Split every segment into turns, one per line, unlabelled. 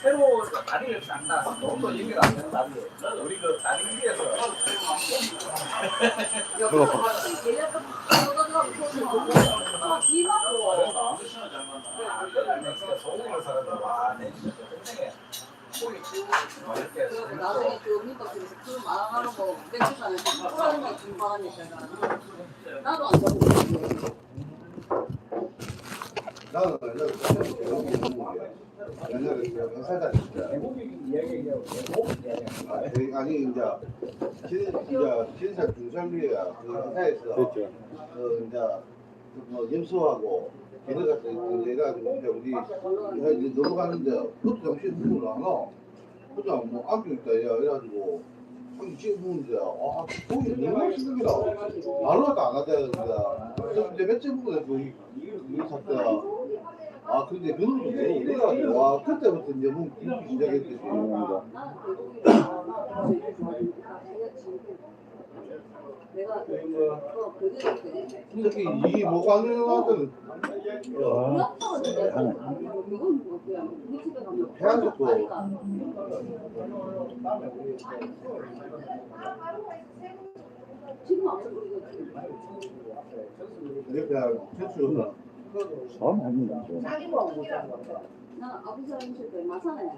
새로 다리를 싼다. 너무 얘기가 안 되는 다리. 우리 그 다리 위에서
비가
이렇게
나중에 그 민박집에서 그 말하는 거 맥주잔에 뿌라는 거 중반하니까 나도 안 먹고
나는 옛날에 옛날에 그 회사 다닐 때
대국이 이야기하고 대국 이야기하고
아, 그- 아니 이제 진 이제 진사 중상리야 그 회사에서
그렇죠.
그 이제 그뭐 염소하고 걔네 같은 그 해가지고 이제 우리 이제 넘어가는데 그것도 정신 승부를 안 와. 그냥 뭐 있다 야 이래가지고 한 찍어보는데 아 거기 너무 맛있더라. 말로도 안 하다가 그래서 이제 몇째 부분에 그 이거 샀다. 아 근데 그놈도 너무 오래가지고 와 그때부터 이제 뭐 김기 시작했지.
내가 어 그게
특히 이 목안을 나한테는 어,
이건 뭐야 우리 집에 가면
해안국도
지금 안 이거
이렇게 실수
사람 하는
거나 아버지랑 있을 때 마산에 막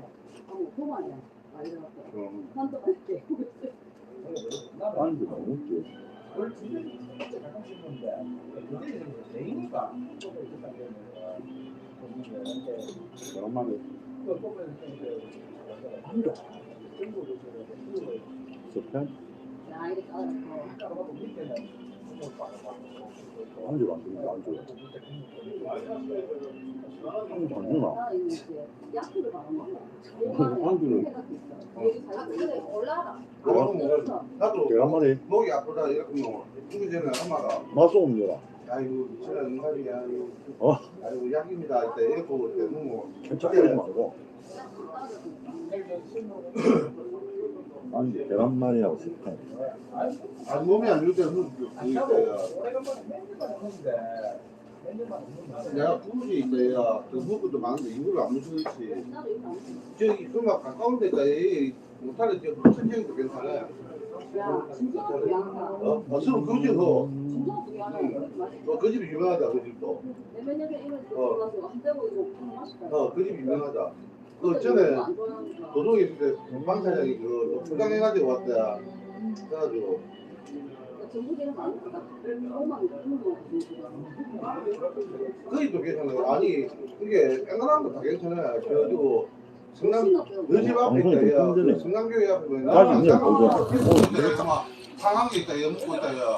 이래갖고.
좀
한동안 이렇게
하는 게 너무 웃겨.
그걸 주변에 진짜 가끔씩 있는데 그들이 레이니까
오랜만에 한도
알았고
안주가 안 되는 안 좋아. 한도 안 되나? 안주는
올라가
나도
계란 말이
목이 아프다 이렇게 뭐 죽기 전에 엄마가
맛 없느라.
아이고 저는 인간이야
어?
아이고 약입니다 이때 이렇게 볼때 너무
괜찮게 말고. 아니 계란 말이하고 서편.
아 몸이 안 좋을 때는 그있 내가 부부지 있어요 그 부부도 많은데 이거를 안 무서웠지. 저기 그막 가까운 데가 이 못하는 저 천장도 괜찮아.
야 양다
어? 어 서로 그지 그
진짜로 양해
어, 그 집이 유명하다 그 집도.
데 맛있다
어그 집이 유명하다. 그 전에 도동에 있을 때 방사장이 그 출강해가지고 왔다. 그래가지고 그 집도 괜찮아요 아니 이게 앵간한 거다 괜찮아요 그래가지고 성남 너집 앞에 있다 야 그 성남교회 앞에 보면
아직 있네, 거기.
상황에 있다 여 먹고 있다 야